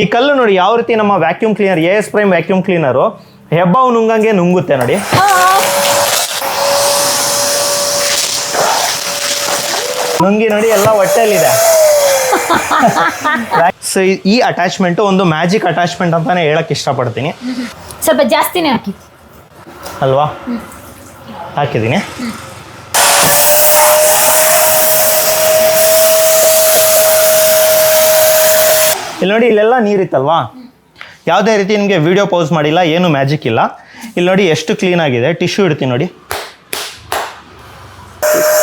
ಈ ಕಲ್ಲು ನೋಡಿ ಯಾವ ರೀತಿ ನಮ್ಮ vacuum cleaner A S prime vacuum cleaner ಹೆಬ್ಬಾವು ನುಂಗಂಗೆ ನುಂಗುತ್ತೆ ನೋಡಿ. ನುಂಗಿ ನೋಡಿ ಎಲ್ಲ ಹೊಟ್ಟೆಯಲ್ಲಿದೆ. ಸೊ ಈ ಅಟ್ಯಾಚ್ಮೆಂಟ್ ಒಂದು ಮ್ಯಾಜಿಕ್ ಅಟ್ಯಾಚ್ಮೆಂಟ್ ಅಂತಾನೆ ಹೇಳಕ್ ಇಷ್ಟಪಡ್ತೀನಿ. ಸ್ವಲ್ಪ ಜಾಸ್ತಿನೇ ಹಾಕಿ. ಅಲ್ವಾ? ಹಾಕಿದ್ದೀನಿ. ಇಲ್ಲಿ ನೋಡಿ, ಇಲ್ಲೆಲ್ಲ ನೀರಿತ್ತಲ್ವಾ? ಯಾವುದೇ ರೀತಿ ನಿಮಗೆ ವಿಡಿಯೋ ಪೌಸ್ ಮಾಡಿಲ್ಲ, ಏನು ಮ್ಯಾಜಿಕ್ ಇಲ್ಲ. ಇಲ್ಲಿ ನೋಡಿ, ಎಷ್ಟು ಕ್ಲೀನ್ ಆಗಿದೆ. ಟಿಶ್ಯೂ ಇಡ್ತೀನಿ ನೋಡಿ.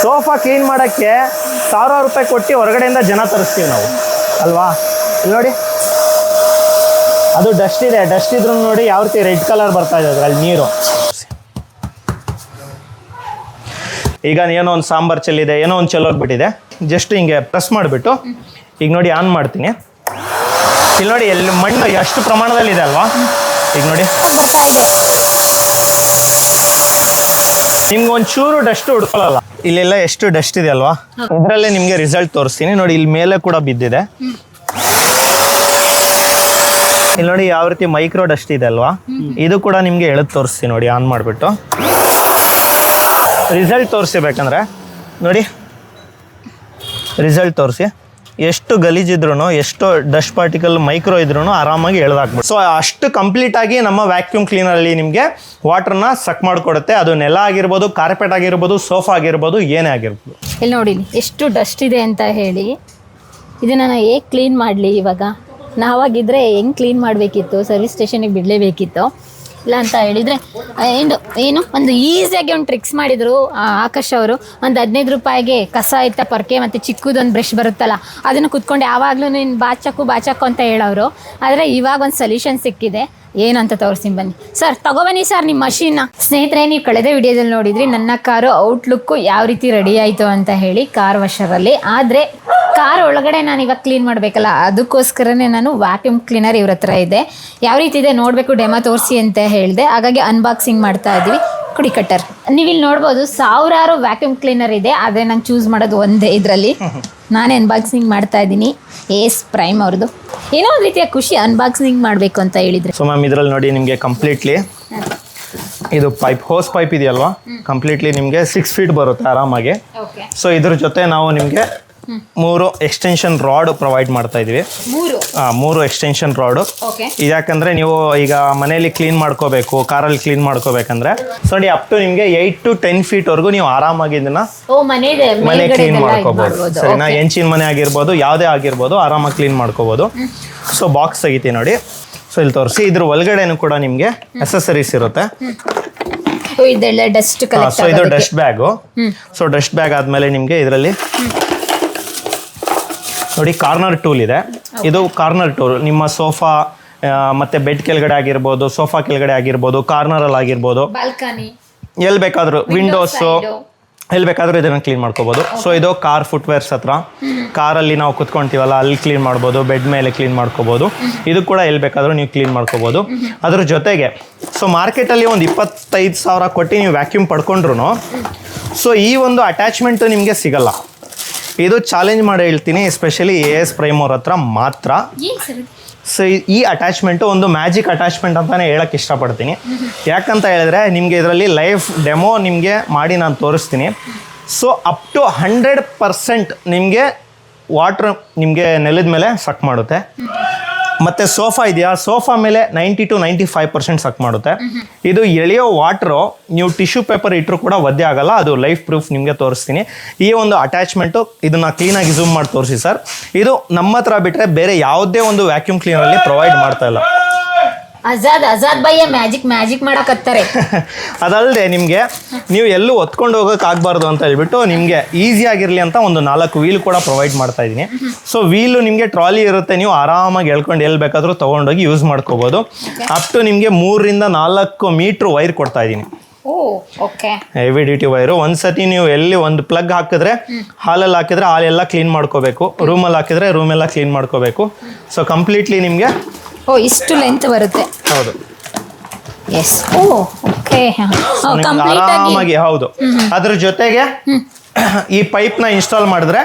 ಸೋಫಾ ಕ್ಲೀನ್ ಮಾಡೋಕ್ಕೆ ಸಾವಿರಾರು ರೂಪಾಯಿ ಕೊಟ್ಟು ಹೊರಗಡೆಯಿಂದ ಜನ ತರಿಸ್ತೀವಿ ನಾವು. ಅಲ್ವಾ? ಇಲ್ಲಿ ನೋಡಿ. ಅದು ಡಸ್ಟ್ ಇದೆ. ಡಸ್ಟ್ ಇದ್ರೂ ನೋಡಿ, ಯಾವ ರೀತಿ ರೆಡ್ ಕಲರ್ ಬರ್ತಾ ಇದೆ ಅದ್ರಲ್ಲಿ ನೀರು. ಈಗ ಏನೋ ಒಂದು ಸಾಂಬಾರ್ ಚೆಲ್ಲಿದೆ, ಏನೋ ಒಂದು ಚೆಲ್ಲೋಗ್ಬಿಟ್ಟಿದೆ. ಜಸ್ಟ್ ಹಿಂಗೆ ಪ್ರೆಸ್ ಮಾಡಿಬಿಟ್ಟು, ಈಗ ನೋಡಿ ಆನ್ ಮಾಡ್ತೀನಿ. ಇಲ್ಲಿ ನೋಡಿ, ಎಲ್ಲಿ ಮಣ್ಣು ಎಷ್ಟು ಪ್ರಮಾಣದಲ್ಲಿ ಇದೆ ಅಲ್ವಾ? ಈಗ ನೋಡಿ. ನಿಮ್ಗೆ ಒಂಚೂರು ಡಸ್ಟ್ ಹುಡ್ಕೊಳ್ಳಲ್ಲ ಇಲ್ಲೆಲ್ಲ ಎಷ್ಟು ಡಸ್ಟ್ ಇದೆ ಅಲ್ವಾ? ಇದರಲ್ಲೇ ನಿಮಗೆ ರಿಸಲ್ಟ್ ತೋರಿಸ್ತೀನಿ. ನೋಡಿ, ಇಲ್ಲಿ ಮೇಲೆ ಕೂಡ ಬಿದ್ದಿದೆ. ಇಲ್ಲಿ ನೋಡಿ, ಯಾವ ರೀತಿ ಮೈಕ್ರೋ ಡಸ್ಟ್ ಇದೆ ಅಲ್ವಾ? ಇದು ಕೂಡ ನಿಮಗೆ ಎಳೆದು ತೋರಿಸ್ತೀನಿ ನೋಡಿ ಆನ್ ಮಾಡಿಬಿಟ್ಟು. ರಿಸಲ್ಟ್ ತೋರಿಸ್ಬೇಕಂದ್ರೆ, ನೋಡಿ. ರಿಸಲ್ಟ್ ತೋರಿಸಿ. ಎಷ್ಟು ಗಲೀಜಿದ್ರು ಎಷ್ಟು ಡಸ್ಟ್ ಪಾರ್ಟಿಕಲ್ ಮೈಕ್ರೋ ಇದ್ರೂ ಆರಾಮಾಗಿ ಎಳ್ದಾಕ್ಬಿಟ್ಟು ಸೊ ಅಷ್ಟು ಕಂಪ್ಲೀಟ್ ಆಗಿ ನಮ್ಮ ವ್ಯಾಕ್ಯೂಮ್ ಕ್ಲೀನರಲ್ಲಿ ನಿಮಗೆ ವಾಟರ್ನ ಸಕ್ ಮಾಡಿಕೊಡುತ್ತೆ. ಅದು ನೆಲ ಆಗಿರ್ಬೋದು ಕಾರ್ಪೆಟ್ ಆಗಿರ್ಬೋದು ಸೋಫಾ ಆಗಿರ್ಬೋದು, ಏನೇ ಆಗಿರ್ಬೋದು. ಇಲ್ಲಿ ನೋಡಿ, ಎಷ್ಟು ಡಸ್ಟ್ ಇದೆ ಅಂತ ಹೇಳಿ. ಇದನ್ನ ನಾನು ಹೇಗೆ ಕ್ಲೀನ್ ಮಾಡಲಿ ಇವಾಗ? ನಾವಾಗಿದ್ರೆ ಹೆಂಗೆ ಕ್ಲೀನ್ ಮಾಡಬೇಕಿತ್ತು? ಸರ್ವಿಸ್ ಸ್ಟೇಷನಿಗೆ ಬಿಡಲೇಬೇಕಿತ್ತು. ಇಲ್ಲ ಅಂತ ಹೇಳಿದರೆ ಏನು ಏನು, ಒಂದು ಈಸಿಯಾಗಿ ಒಂದು ಟ್ರಿಕ್ಸ್ ಮಾಡಿದರು ಆಕಾಶ್ ಅವರು. ಒಂದು ಹದಿನೈದು ರೂಪಾಯಿಗೆ ಕಸ ಇತ್ತ ಪೊರ್ಕೆ ಮತ್ತು ಚಿಕ್ಕದೊಂದು ಬ್ರಷ್ ಬರುತ್ತಲ್ಲ, ಅದನ್ನು ಕುತ್ಕೊಂಡು ಯಾವಾಗಲೂ ನೀನು ಬಾಚಕ್ಕು ಬಾಚಕ್ಕು ಅಂತ ಹೇಳೋರು ಆದರೆ ಇವಾಗ ಒಂದು ಸೊಲ್ಯೂಷನ್ ಸಿಕ್ಕಿದೆ. ಏನು ಅಂತ ತೋರಿಸ್ತೀನಿ ಬನ್ನಿ. ಸರ್ ತಗೊಬನ್ನಿ ಸರ್ ನಿಮ್ಮ ಮಷೀನ್ನ ಸ್ನೇಹಿತರೆ, ನೀವು ಕಳೆದ ವಿಡಿಯೋದಲ್ಲಿ ನೋಡಿದ್ರಿ, ನನ್ನ ಕಾರು ಔಟ್ಲುಕ್ಕು ಯಾವ ರೀತಿ ರೆಡಿ ಆಯಿತು ಅಂತ ಹೇಳಿ ಕಾರ್ ವಾಶರಲ್ಲಿ ಆದರೆ ಕಾರ್ ಒಳಗಡೆ ನಾನು ಇವಾಗ ಕ್ಲೀನ್ ಮಾಡಬೇಕಲ್ಲ ಅದಕ್ಕೋಸ್ಕರನೇ ನಾನು ವ್ಯಾಕ್ಯೂಮ್ ಕ್ಲೀನರ್ ಇವ್ರ ಹತ್ರ ಇದೆ. ಯಾವ ರೀತಿ ಇದೆ ನೋಡಬೇಕು ಡೆಮೋ ತೋರಿಸಿ ಅಂತ ಹೇಳಿದೆ. ಹಾಗಾಗಿ ಅನ್ಬಾಕ್ಸಿಂಗ್ ಮಾಡ್ತಾ ಇದ್ವಿ ಕುಡಿ ಕಟ್ಟರ್ ನೀವು ಇಲ್ಲಿ ನೋಡ್ಬೋದು ಸಾವಿರಾರು ವ್ಯಾಕ್ಯೂಮ್ ಕ್ಲೀನರ್ ಇದೆ ಆದರೆ ನಾನು ಚೂಸ್ ಮಾಡೋದು ಒಂದೇ ಇದರಲ್ಲಿ. ನಾನೇ ಅನ್ಬಾಕ್ಸಿಂಗ್ ಮಾಡ್ತಾ ಇದ್ದೀನಿ ಏಸ್ ಪ್ರೈಮ್ ಅವ್ರದ್ದು ಏನೋ ಒಂದು ರೀತಿಯ ಖುಷಿ ಅನ್ಬಾಕ್ಸಿಂಗ್ ಮಾಡಬೇಕು ಅಂತ ಹೇಳಿದ್ರೆ. ಸೊ ಮ್ಯಾಮ್ ಇದರಲ್ಲಿ ನೋಡಿ ನಿಮಗೆ ಕಂಪ್ಲೀಟ್ಲಿ ಇದು ಪೈಪ್ ಹೋಸ್ ಪೈಪ್ ಇದೆಯಲ್ವಾ? ಕಂಪ್ಲೀಟ್ಲಿ ನಿಮಗೆ ಸಿಕ್ಸ್ ಫೀಟ್ ಬರುತ್ತೆ ಆರಾಮಾಗಿ. ಸೊ ಇದ್ರ ಜೊತೆ ನಾವು ನಿಮಗೆ ಮೂರು ಎಕ್ಸ್ಟೆನ್ಷನ್ ರಾಡ್ ಪ್ರೊವೈಡ್ ಮಾಡ್ತಾ ಇದೀವಿ. ಮೂರು? ಆ, ಮೂರು ಎಕ್ಸ್ಟೆನ್ಷನ್ ರಾಡು ಓಕೆ ಯಾಕಂದ್ರೆ ನೀವು ಈಗ ಮನೆಯಲ್ಲಿ ಕ್ಲೀನ್ ಮಾಡ್ಕೋಬೇಕು ಕಾರಲ್ಲಿ ಕ್ಲೀನ್ ಮಾಡ್ಕೋಬೇಕಂದ್ರೆ ಸೊ ನೋಡಿ ಅಪ್ ಟು ನಿಮಗೆ ಏಯ್ಟ್ ಟು ಟೆನ್ ಫೀಟ್ವರೆಗೂ ನೀವು ಆರಾಮಾಗಿ ಇದನ್ನ ಓ ಮನೆ ಇದೆ ಮನೆ ಮೇಲ್ಗಡೆ ಕ್ಲೀನ್ ಇದೆಲ್ಲ ಇದ್ ಮಾಡ್ಕೋಬಹುದು ಮಾಡ್ಬೋದು. ಸರಿನಾ. ಹೆಂಚಿನ ಮನೆ ಆಗಿರ್ಬೋದು ಯಾವುದೇ ಆಗಿರ್ಬೋದು ಆರಾಮಾಗಿ ಕ್ಲೀನ್ ಮಾಡ್ಕೋಬಹುದು ಸೊ ಬಾಕ್ಸ್ ತೆಗಿತೀವಿ ನೋಡಿ. ಸೊ ಇಲ್ಲಿ ತೋರಿಸಿ ಇದ್ರ ಒಳಗಡೆನೂ ಕೂಡ ನಿಮಗೆ ಅಸೆಸರೀಸ್ ಇರುತ್ತೆ. ಓ, ಇದೆಲ್ಲ ಡಸ್ಟ್ ಕಲೆಕ್ಟ್ ಸೊ ಇದು dust bag so dust bag ಆದ್ಮೇಲೆ ನಿಮಗೆ ಇದರಲ್ಲಿ ನೋಡಿ ಕಾರ್ನರ್ ಟೂಲ್ ಇದೆ. ಇದು ಕಾರ್ನರ್ ಟೂಲ್. ನಿಮ್ಮ ಸೋಫಾ ಮತ್ತೆ ಬೆಡ್ ಕೆಳಗಡೆ ಆಗಿರ್ಬೋದು ಸೋಫಾ ಕೆಳಗಡೆ ಆಗಿರ್ಬೋದು ಕಾರ್ನರಲ್ಲಿ ಆಗಿರ್ಬೋದು. ಬಾಲ್ಕನಿ ಎಲ್ಲಿ ಬೇಕಾದರೂ ವಿಂಡೋಸು ಎಲ್ಲಿ ಬೇಕಾದರೂ ಇದನ್ನು ಕ್ಲೀನ್ ಮಾಡ್ಕೋಬೋದು. ಸೊ ಇದು ಕಾರ್ ಫುಟ್ವೇರ್ಸ್ ಹತ್ರ. ಕಾರಲ್ಲಿ ನಾವು ಕುತ್ಕೊಂತೀವಲ್ಲ ಅಲ್ಲಿ ಕ್ಲೀನ್ ಮಾಡ್ಬೋದು ಬೆಡ್ ಮೇಲೆ ಕ್ಲೀನ್ ಮಾಡ್ಕೋಬೋದು. ಇದು ಕೂಡ ಎಲ್ಲಿ ಬೇಕಾದರೂ ನೀವು ಕ್ಲೀನ್ ಮಾಡ್ಕೋಬೋದು. ಅದ್ರ ಜೊತೆಗೆ ಸೊ ಮಾರ್ಕೆಟಲ್ಲಿ ಒಂದು ಇಪ್ಪತ್ತೈದು ಸಾವಿರ ಕೊಟ್ಟು ನೀವು ವ್ಯಾಕ್ಯೂಮ್ ಪಡ್ಕೊಂಡ್ರು ಸೊ ಈ ಒಂದು ಅಟ್ಯಾಚ್ಮೆಂಟು ನಿಮಗೆ ಸಿಗಲ್ಲ. ಇದು ಚಾಲೆಂಜ್ ಮಾಡಿ ಹೇಳ್ತೀನಿ ಎಸ್ಪೆಷಲಿ ಎ ಎಸ್ ಪ್ರೈಮ್ ಅವ್ರ ಹತ್ರ ಮಾತ್ರ. ಏನ್ ಸರ್ ಇದು? ಸೊ ಈ ಅಟ್ಯಾಚ್ಮೆಂಟು ಒಂದು ಮ್ಯಾಜಿಕ್ ಅಟ್ಯಾಚ್ಮೆಂಟ್ ಅಂತಲೇ ಹೇಳಕ್ಕೆ ಇಷ್ಟಪಡ್ತೀನಿ. ಯಾಕಂತ ಹೇಳಿದ್ರೆ ನಿಮಗೆ ಇದರಲ್ಲಿ ಲೈಫ್ ಡೆಮೋ ನಿಮಗೆ ಮಾಡಿ ನಾನು ತೋರಿಸ್ತೀನಿ. So up to hundred percent ನಿಮಗೆ ವಾಟ್ರ್ ನಿಮಗೆ ನೆಲದ ಮೇಲೆ ಸಕ್ ಮಾಡುತ್ತೆ. ಮತ್ತು ಸೋಫಾ ಇದೆಯಾ? ಸೋಫಾ ಮೇಲೆ ninety to ninety five percent suck ಮಾಡುತ್ತೆ. ಇದು ಎಳೆಯೋ ವಾಟ್ರು, ನೀವು ಟಿಶ್ಯೂ ಪೇಪರ್ ಇಟ್ಟರು ಕೂಡ ಒದ್ದೆ ಆಗಲ್ಲ. ಅದು ಲೈಫ್ ಪ್ರೂಫ್ ನಿಮಗೆ ತೋರಿಸ್ತೀನಿ. ಈ ಒಂದು ಅಟ್ಯಾಚ್ಮೆಂಟು ಇದನ್ನು ಕ್ಲೀನಾಗಿ ಜೂಮ್ ಮಾಡಿ ತೋರಿಸಿ ಸರ್. ಇದು ನಮ್ಮ ಹತ್ರ ಬಿಟ್ಟರೆ ಬೇರೆ ಯಾವುದೇ ಒಂದು ವ್ಯಾಕ್ಯೂಮ್ ಕ್ಲೀನರಲ್ಲಿ ಪ್ರೊವೈಡ್ ಮಾಡ್ತಾ ಇಲ್ಲ. ಆಜಾದ್ ಅಜಾದ್ ಭಯ್ಯ ಮ್ಯಾಜಿಕ್ ಮ್ಯಾಜಿಕ್ ಮಾಡಕತ್ತಾರೆ ಅದಲ್ಲದೆ ನಿಮಗೆ ನೀವು ಎಲ್ಲೂ ಹೊತ್ಕೊಂಡು ಹೋಗೋಕೆ ಆಗಬಾರ್ದು ಅಂತ ಹೇಳ್ಬಿಟ್ಟು ನಿಮಗೆ ಈಸಿ ಆಗಿರಲಿ ಅಂತ ಒಂದು ನಾಲ್ಕು ವೀಲ್ ಕೂಡ ಪ್ರೊವೈಡ್ ಮಾಡ್ತಾ ಇದ್ದೀನಿ. ಸೊ ವೀಲು ನಿಮಗೆ ಟ್ರಾಲಿ ಇರುತ್ತೆ ನೀವು ಆರಾಮಾಗಿ ಎಳ್ಕೊಂಡು ಎಲ್ಲಿ ಬೇಕಾದರೂ ತೊಗೊಂಡೋಗಿ ಯೂಸ್ ಮಾಡ್ಕೋಬೋದು. ಅಪ್ ಟು ನಿಮಗೆ ಮೂರರಿಂದ ನಾಲ್ಕು ಮೀಟ್ರ್ ವೈರ್ ಕೊಡ್ತಾ ಇದ್ದೀನಿ. Oh okay. Heavy duty wire ಒಂದ್ಸತಿ ನೀವು ಎಲ್ಲಿ ಒಂದು ಪ್ಲಗ್ ಹಾಕಿದ್ರೆ ಹಾಲಲ್ಲಿ ಹಾಕಿದ್ರೆ ಹಾಲೆಲ್ಲ ಕ್ಲೀನ್ ಮಾಡ್ಕೋಬೇಕು. ರೂಮಲ್ಲಿ ಹಾಕಿದ್ರೆ ರೂಮೆಲ್ಲ ಕ್ಲೀನ್ ಮಾಡ್ಕೋಬೇಕು. ಸೊ ಕಂಪ್ಲೀಟ್ಲಿ ನಿಮಗೆ ಓ ಇಷ್ಟು ಲೆಂತ್ ಬರುತ್ತೆ. ಹೌದು. ಎಸ್ ಓ ಓಕೆ ಕಂಪ್ಲೀಟ್ ಆಗಿ. ಆರಾಮಾಗಿ ಹೌದು. ಅದ್ರ ಜೊತೆಗೆ ಈ ಪೈಪ್ನ ಇನ್ಸ್ಟಾಲ್ ಮಾಡಿದ್ರೆ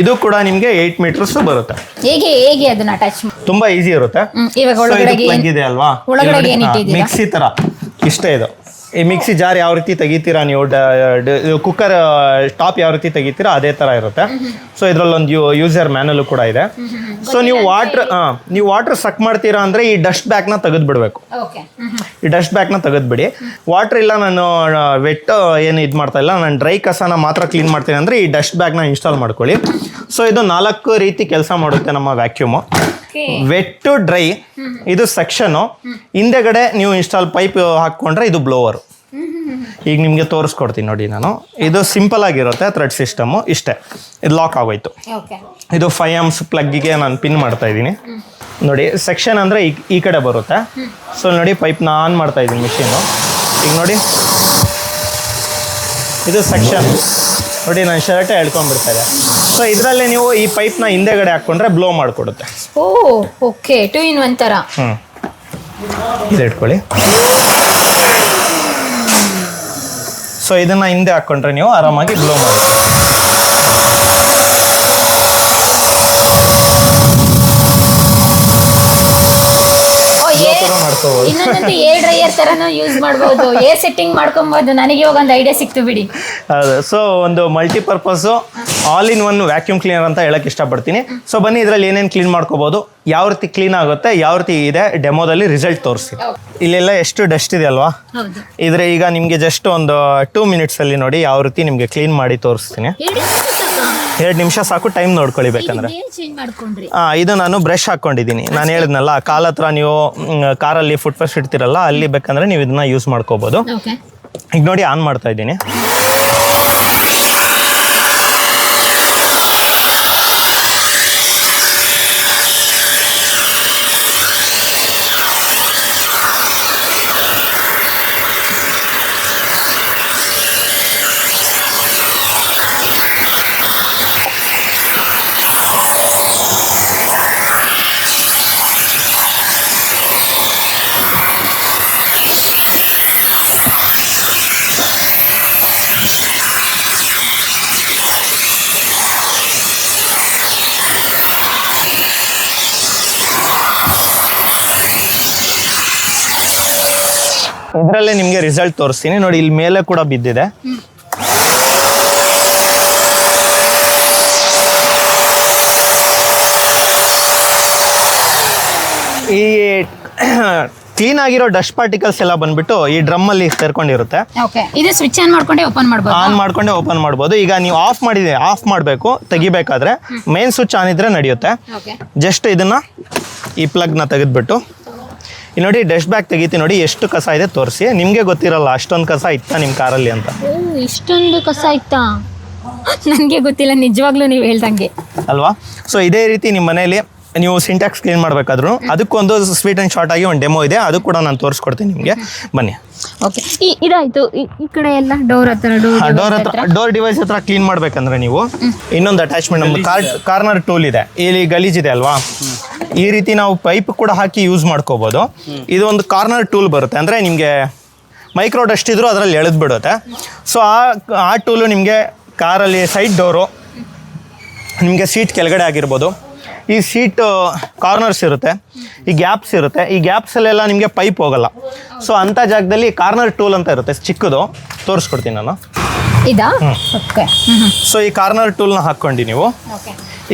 ಇದು ಕೂಡ ನಿಮ್ಗೆ ಏಟ್ ಮೀಟರ್ಸ್ ಬರುತ್ತೆ. ಹೇಗೆ ಹೇಗೆ ಅದನ್ನ ಅಟ್ಯಾಚ್ ತುಂಬಾ ಈಸಿ ಇರುತ್ತೆ. ಇವಾಗ So, ಇದು ಒಳಗಡೆ plug ಇದೆ ಅಲ್ವಾ? ಒಳಗಡೆ ಏನ್ ಇಟ್ಟಿದ್ದೀರಾ? ಮಿಕ್ಸಿ ತರ. ಇಷ್ಟೇ ಇದು. ಈ ಮಿಕ್ಸಿ ಜಾರ್ ಯಾವ ರೀತಿ ತೆಗಿತೀರಾ ನೀವು? ಕುಕ್ಕರ್ ಟಾಪ್ ಯಾವ ರೀತಿ ತೆಗಿತೀರಾ ಅದೇ ತರ ಇರುತ್ತೆ. ಸೊ ಇದ್ರಲ್ಲಿ ಒಂದು ಯೂಸರ್ ಮ್ಯಾನಲ್ ಕೂಡ ಇದೆ. ಸೊ ನೀವು ವಾಟರ್ ನೀವು ವಾಟರ್ ಸಕ್ ಮಾಡ್ತೀರಾ ಅಂದ್ರೆ ಈ ಡಸ್ಟ್ ಬ್ಯಾಗ್ನ ತೆಗೆದು ಬಿಡಬೇಕು ಈ ಡಸ್ಟ್ ಬ್ಯಾಗ್ನ ತೆಗೆದ್ಬಿಡಿ. ವಾಟರ್ ಇಲ್ಲ ನಾನು ವೆಟ್ ಏನು ಇದು ಮಾಡ್ತಾ ಇಲ್ಲ. ನಾನು ಡ್ರೈ ಕಸನ ಮಾತ್ರ ಕ್ಲೀನ್ ಮಾಡ್ತೀನಿ ಅಂದರೆ ಈ ಡಸ್ಟ್ ಬ್ಯಾಗ್ನ ಇನ್ಸ್ಟಾಲ್ ಮಾಡ್ಕೊಳ್ಳಿ. ಸೊ ಇದು ನಾಲ್ಕು ರೀತಿ ಕೆಲಸ ಮಾಡುತ್ತೆ ನಮ್ಮ ವ್ಯಾಕ್ಯೂಮು ವೆಟ್ ಟು ಡ್ರೈ ಇದು ಸೆಕ್ಷನು. ಹಿಂದೆಗಡೆ ನೀವು ಇನ್ಸ್ಟಾಲ್ ಪೈಪ್ ಹಾಕ್ಕೊಂಡ್ರೆ ಇದು ಬ್ಲೋವರ್. ಈಗ ನಿಮಗೆ ತೋರಿಸ್ಕೊಡ್ತೀನಿ ನೋಡಿ ನಾನು. ಇದು ಸಿಂಪಲ್ ಆಗಿರುತ್ತೆ ಥ್ರೆಡ್ ಸಿಸ್ಟಮು ಇಷ್ಟೇ. ಇದು ಲಾಕ್ ಆಗೋಯ್ತು. ಇದು ಫೈವ್ ಎಮ್ಸ್ ಪ್ಲಗ್ಗಿಗೆ ನಾನು ಪಿನ್ ಮಾಡ್ತಾ ಇದ್ದೀನಿ. ನೋಡಿ ಸೆಕ್ಷನ್ ಅಂದರೆ ಈ ಈ ಕಡೆ ಬರುತ್ತೆ. ಸೊ ನೋಡಿ ಪೈಪ್ನ ಆನ್ ಮಾಡ್ತಾ ಇದ್ದೀನಿ ಮಿಷಿನು ಈಗ ನೋಡಿ. ಇದು ಸೆಕ್ಷನ್ ನೋಡಿ ನಾನು ಶರ್ಟೇ ಎಳ್ಕೊಂಡ್ಬಿಡ್ತಾ ಇದೆ ಸೊ ಇದರಲ್ಲಿ ನೀವು ಈ ಪೈಪ್ನ ಹಿಂದೆಗಡೆ ಹಾಕ್ಕೊಂಡ್ರೆ ಬ್ಲೋ ಮಾಡಿಕೊಡುತ್ತೆ. Oh okay two in one ತರ. ಹ್ಞೂ ಇದು ಇಟ್ಕೊಳ್ಳಿ. ಸೊ ಇದನ್ನು ಹಿಂದೆ ಹಾಕ್ಕೊಂಡ್ರೆ ನೀವು ಆರಾಮಾಗಿ ಬ್ಲೋ ಮಾಡಿ ಇನ್ನೊಂದಂತೂ ಏರ್ ಡ್ರೈಯರ್ ತರನು ಯೂಸ್ ಮಾಡ್ಬೋದು. ಏರ್ ಸೆಟ್ಟಿಂಗ್ ಮಾಡ್ಕೊಬಹುದು ನನಗೆ ಇವಾಗ ಒಂದು ಐಡಿಯಾ ಸಿಕ್ತು ಬಿಡಿ. ಹೌದು ಸೊ ಒಂದು multipurpose all in one vacuum cleaner ಅಂತ ಹೇಳಕ್ ಇಷ್ಟಪಡ್ತೀನಿ. ಸೊ ಬನ್ನಿ ಇದರಲ್ಲಿ ಏನೇನು ಕ್ಲೀನ್ ಮಾಡ್ಕೋಬಹುದು ಯಾವ ರೀತಿ ಕ್ಲೀನ್ ಆಗುತ್ತೆ ಯಾವ ರೀತಿ ಇದೆ ಡೆಮೋದಲ್ಲಿ ರಿಸಲ್ಟ್ ತೋರಿಸಿ. ಇಲ್ಲೆಲ್ಲ ಎಷ್ಟು ಡಸ್ಟ್ ಇದೆ ಅಲ್ವಾ? ಇದ್ರೆ ಈಗ ನಿಮಗೆ ಜಸ್ಟ್ ಒಂದು ಟೂ ಮಿನಿಟ್ಸಲ್ಲಿ ನೋಡಿ ಯಾವ ರೀತಿ ನಿಮಗೆ ಕ್ಲೀನ್ ಮಾಡಿ ತೋರಿಸ್ತೀನಿ. ಎರಡು ನಿಮಿಷ ಸಾಕು. ಟೈಮ್ ನೋಡ್ಕೊಳ್ಳಿ ಬೇಕಂದ್ರೆ ಇದು ನಾನು ಬ್ರಷ್ ಹಾಕೊಂಡಿದ್ದೀನಿ. ನಾನು ಹೇಳಿದ್ನಲ್ಲ ಕಾಲ್ ಹತ್ರ ನೀವು ಕಾರಲ್ಲಿ ಫುಟ್ ಫಸ್ಟ್ ಇಡ್ತೀರಲ್ಲ ಅಲ್ಲಿ ಬೇಕಂದ್ರೆ ನೀವು ಇದನ್ನ ಯೂಸ್ ಮಾಡ್ಕೋಬಹುದು ಈಗ ನೋಡಿ ಆನ್ ಮಾಡ್ತಾ ಇದ್ದೀನಿ. ಇದರಲ್ಲೇ ನಿಮಗೆ ರಿಸಲ್ಟ್ ತೋರಿಸ್ತೀನಿ. ನೋಡಿ ಇಲ್ಲಿ ಮೇಲೆ ಕೂಡ ಬಿದ್ದಿದೆ. ಈ ಕ್ಲೀನ್ ಆಗಿರೋ ಡಸ್ಟ್ ಪಾರ್ಟಿಕಲ್ಸ್ ಎಲ್ಲ ಬಂದ್ಬಿಟ್ಟು ಈ ಡ್ರಮ್ ಅಲ್ಲಿ ಸೇರ್ಕೊಂಡಿರುತ್ತೆ. ಇದು ಸ್ವಿಚ್ ಆನ್ ಮಾಡ್ಕೊಂಡೆ ಓಪನ್ ಮಾಡಬಹುದು ಆನ್ ಮಾಡ್ಕೊಂಡೆ ಓಪನ್ ಮಾಡ್ಬೋದು. ಈಗ ನೀವು ಆಫ್ ಮಾಡಿದೆ ಆಫ್ ಮಾಡಬೇಕು ತೆಗಿಬೇಕಾದ್ರೆ ಮೇನ್ ಸ್ವಿಚ್ ಆನ್ ಇದ್ರೆ ನಡೆಯುತ್ತೆ. ಜಸ್ಟ್ ಇದನ್ನ ಈ ಪ್ಲಗ್ನ ತೆಗೆದ್ಬಿಟ್ಟು. ಇಲ್ಲಿ ನೋಡಿ ಡಸ್ಟ್ ಬ್ಯಾಗ್ ತೆಗಿತೀನಿ ನೋಡಿ ಎಷ್ಟು ಕಸ ಇದೆ ತೋರಿಸಿ. ನಿಮಗೆ ಗೊತ್ತಿರಲ್ಲ ಅಷ್ಟೊಂದು ಕಸ ಇತ್ತಾ ನಿಮ್ಮ ಕಾರಲ್ಲಿ ಅಂತ. ಓ ಇಷ್ಟೊಂದು ಕಸ ಇತ್ತಾ? ನನಗೆ ಗೊತ್ತಿಲ್ಲ ನಿಜವಾಗ್ಲೂ ನೀವು ಹೇಳ್ದಂಗೆ. ಅಲ್ವಾ? ಸೊ ಇದೇ ರೀತಿ ನಿಮ್ಮ ಮನೆಯಲ್ಲಿ ನೀವು ಸಿಂಟ್ಯಾಕ್ಸ್ ಕ್ಲೀನ್ ಮಾಡಬೇಕಾದ್ರು ಅದಕ್ಕೊಂದು ಸ್ವೀಟ್ ಆ್ಯಂಡ್ ಶಾರ್ಟ್ ಆಗಿ ಒಂದು ಡೆಮೋ ಇದೆ ಅದು ಕೂಡ ನಾನು ತೋರಿಸ್ಕೊಡ್ತೀನಿ ನಿಮಗೆ. ಬನ್ನಿ. ಓಕೆ ಇದಾಯಿತು ಇದಾಯ್ತು ಈ- ಈ ಕಡೆ ಎಲ್ಲ ಡೋರ್ ಹತ್ರ ಡೋರ್ ಡೋರ್ ಹತ್ರ ಡೋರ್ ಡಿವೈಸ್ ಹತ್ರ ಕ್ಲೀನ್ ಮಾಡಬೇಕಂದ್ರೆ ನೀವು ಇನ್ನೊಂದು ಅಟ್ಯಾಚ್ಮೆಂಟ್ ನಮ್ಮ ಕಾರ್ ಕಾರ್ನರ್ ಟೂಲ್ ಇದೆ. ಇಲ್ಲಿ ಗಲೀಜಿದೆ ಅಲ್ವಾ? ಈ ರೀತಿ ನಾವು ಪೈಪ್ ಕೂಡ ಹಾಕಿ ಯೂಸ್ ಮಾಡ್ಕೋಬೋದು. ಇದು ಒಂದು ಕಾರ್ನರ್ ಟೂಲ್ ಬರುತ್ತೆ. ಅಂದರೆ ನಿಮಗೆ ಮೈಕ್ರೋ ಡಸ್ಟ್ ಇದ್ರೂ ಅದರಲ್ಲಿ ಎಳೆದು ಬಿಡುತ್ತೆ. ಸೊ ಆ ಆ ಟೂಲು ನಿಮಗೆ ಕಾರಲ್ಲಿ ಸೈಡ್ ಡೋರು ನಿಮಗೆ ಸೀಟ್ ಕೆಳಗಡೆ ಆಗಿರ್ಬೋದು. ಈ ಸೀಟ್ ಕಾರ್ನರ್ಸ್ ಇರುತ್ತೆ. ಈ ಗ್ಯಾಪ್ಸ್ ಇರುತ್ತೆ. ಈ ಗ್ಯಾಪ್ಸಲ್ಲೆಲ್ಲ ನಿಮಗೆ ಪೈಪ್ ಹೋಗಲ್ಲ. ಸೊ ಅಂಥ ಜಾಗದಲ್ಲಿ ಕಾರ್ನರ್ ಟೂಲ್ ಅಂತ ಇರುತ್ತೆ. ಚಿಕ್ಕದು. ತೋರಿಸ್ಕೊಡ್ತೀನಿ ನಾನು. ಇದಾ? ಸೊ ಈ ಕಾರ್ನರ್ ಟೂಲ್ನ ಹಾಕ್ಕೊಂಡು ನೀವು.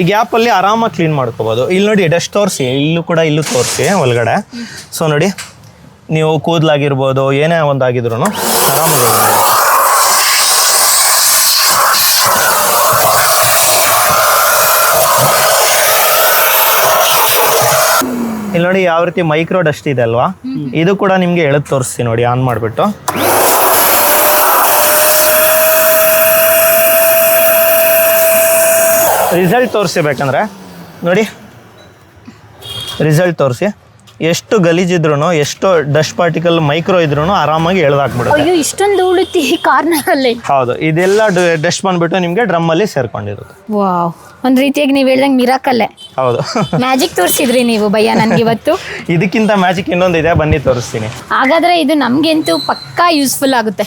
ಈ ಗ್ಯಾಪಲ್ಲಿ ಆರಾಮಾಗಿ ಕ್ಲೀನ್ ಮಾಡ್ಕೋಬೋದು. ಇಲ್ಲಿ ನೋಡಿ ಡಸ್ಟ್ ತೋರಿಸಿ. ಇಲ್ಲೂ ಕೂಡ ಇಲ್ಲೂ ತೋರಿಸಿ ಒಳಗಡೆ. ಸೊ ನೋಡಿ ನೀವು ಕೂದಲಾಗಿರ್ಬೋದು ಏನೇ ಒಂದಾಗಿದ್ರು ಆರಾಮಾಗಿ ಇಲ್ಲಿ ನೋಡಿ ಯಾವ ರೀತಿ ಮೈಕ್ರೋ ಡಸ್ಟ್ ಇದೆ ಅಲ್ವಾ? ಇದು ಕೂಡ ನಿಮಗೆ ಎಳೆದು ತೋರಿಸ್ತೀನಿ ನೋಡಿ ಆನ್ ಮಾಡಿಬಿಟ್ಟು. ರಿಸಲ್ಟ್ ತೋರಿಸ್ಬೇಕಂದ್ರೆ ನೋಡಿ. ರಿಸಲ್ಟ್ ತೋರಿಸಿ. ಎಷ್ಟು ಗಲೀಜಿದ್ರು ಎಷ್ಟು ಡಸ್ಟ್ ಪಾರ್ಟಿಕಲ್ ಮೈಕ್ರೋ ಇದ್ರು ಆರಾಮಾಗಿ ಎಳ್ದಾಕ್ಬಿಡುತ್ತೆ. ಅಯ್ಯೋ ಇಷ್ಟೊಂದು ಉಳುತ್ತಿ ಕಾರ್ನರ್ ಅಲ್ಲಿ ಹೌದು ಇದೆಲ್ಲ ಡಸ್ಟ್ ಬಂದ್ಬಿಟ್ಟು ನಿಮಗೆ ಡ್ರಮ್ಮಲ್ಲಿ ಸೇರ್ಕೊಂಡಿರುತ್ತೆ ವಾವ್ ಒಂದ್ ರೀತಿಯಾಗಿ ನೀವು ಹೇಳ್ದಂಗೆ ಮಿರಾಕಲ್ಲೇ. ಹೌದು. ಮ್ಯಾಜಿಕ್ ತೋರಿಸಿದ್ರಿ ನೀವು ಭಯ್ಯ ನನ್ಗೆ ಇವತ್ತು. ಇದಕ್ಕಿಂತ ಮ್ಯಾಜಿಕ್ ಇನ್ನೊಂದು ಇದೆ ಬನ್ನಿ ತೋರಿಸ್ತೀನಿ. ಹಾಗಾದ್ರೆ ಇದು ನಮ್ಗೆಂತೂ ಪಕ್ಕಾ ಯೂಸ್ಫುಲ್ ಆಗುತ್ತೆ.